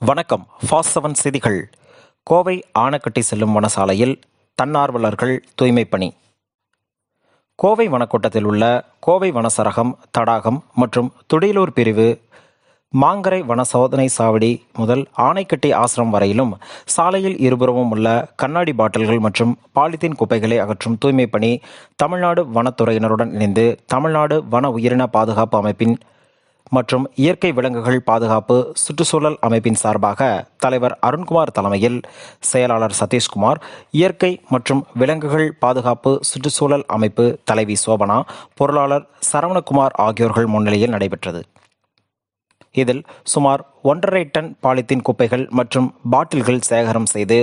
வணக்கம். Fast seven செய்திகள். கோவை ஆனக்கட்டி செல்லும் வனசாலையில் தன்னார்வலர்கள் தூய்மை பணி கோவை வனக்கோட்டத்தில் உள்ள கோவை வனசரகம் தடாகம் மற்றும் துடியலூர் பிரிவு மாங்கரை வன சோதனை சாவடி முதல் ஆனைக்கட்டி ஆசிரம் வரையிலும் சாலையில் இருபுறமும் உள்ள கண்ணாடி பாட்டில்கள் மற்றும் பாலித்தீன் குப்பைகளை அகற்றும் தூய்மை பணி தமிழ்நாடு வனத்துறையினருடன் இணைந்து தமிழ்நாடு வன உயிரின பாதுகாப்பு அமைப்பின் மற்றும் இயற்கை விலங்குகள் பாதுகாப்பு சுற்றுச்சூழல் அமைப்பின் சார்பாக தலைவர் அருண்குமார் தலைமையில் செயலாளர் சதீஷ்குமார் இயற்கை மற்றும் விலங்குகள் பாதுகாப்பு சுற்றுச்சூழல் அமைப்பு தலைவி சோபனா பொருளாளர் சரவணகுமார் ஆகியோர்கள் முன்னிலையில் நடைபெற்றது. இதில் சுமார் ஒன்றரை டன் பாலித்தீன் குப்பைகள் மற்றும் பாட்டில்கள் சேகரம் செய்து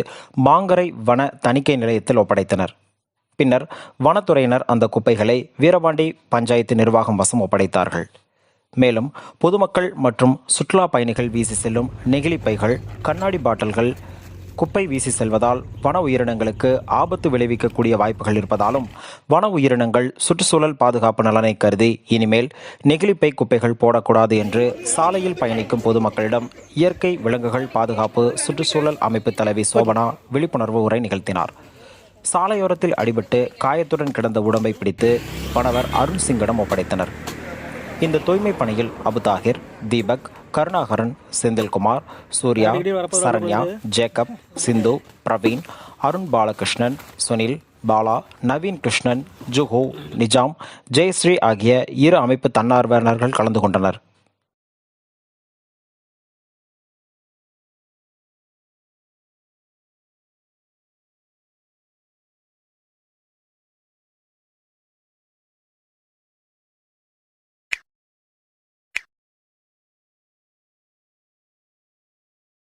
மாங்கரை வன தணிக்கை நிலையத்தில் ஒப்படைத்தனர். பின்னர் வனத்துறையினர் அந்த குப்பைகளை வீரபாண்டி பஞ்சாயத்து நிர்வாகம் வசம் ஒப்படைத்தார்கள். மேலும் பொதுமக்கள் மற்றும் சுற்றுலா பயணிகள் வீசி செல்லும் நெகிழி பைகள் கண்ணாடி பாட்டில்கள் குப்பை வீசி செல்வதால் வன உயிரினங்களுக்கு ஆபத்து விளைவிக்கக்கூடிய வாய்ப்புகள் இருப்பதாலும் வன உயிரினங்கள் சுற்றுச்சூழல் பாதுகாப்பு நலனை கருதி இனிமேல் நெகிழிப்பை குப்பைகள் போடக்கூடாது என்று சாலையில் பயணிக்கும் பொதுமக்களிடம் இயற்கை விலங்குகள் பாதுகாப்பு சுற்றுச்சூழல் அமைப்பு தலைவி சோபனா விழிப்புணர்வு உரை நிகழ்த்தினார். சாலையோரத்தில் அடிபட்டு காயத்துடன் கிடந்த உடம்பை பிடித்து வனவர் அருண் சிங்கிடம் ஒப்படைத்தனர். இந்த தூய்மை பணியில் அபுதாகிர் தீபக் கருணாகரன் செந்தில்குமார் சூர்யா சரண்யா ஜேக்கப் சிந்து பிரவீன் அருண் பாலகிருஷ்ணன் சுனில் பாலா நவீன் கிருஷ்ணன் ஜுஹு நிஜாம் ஜெயஸ்ரீ ஆகிய இரு அமைப்பு தன்னார்வலர்கள் கலந்து கொண்டனர்.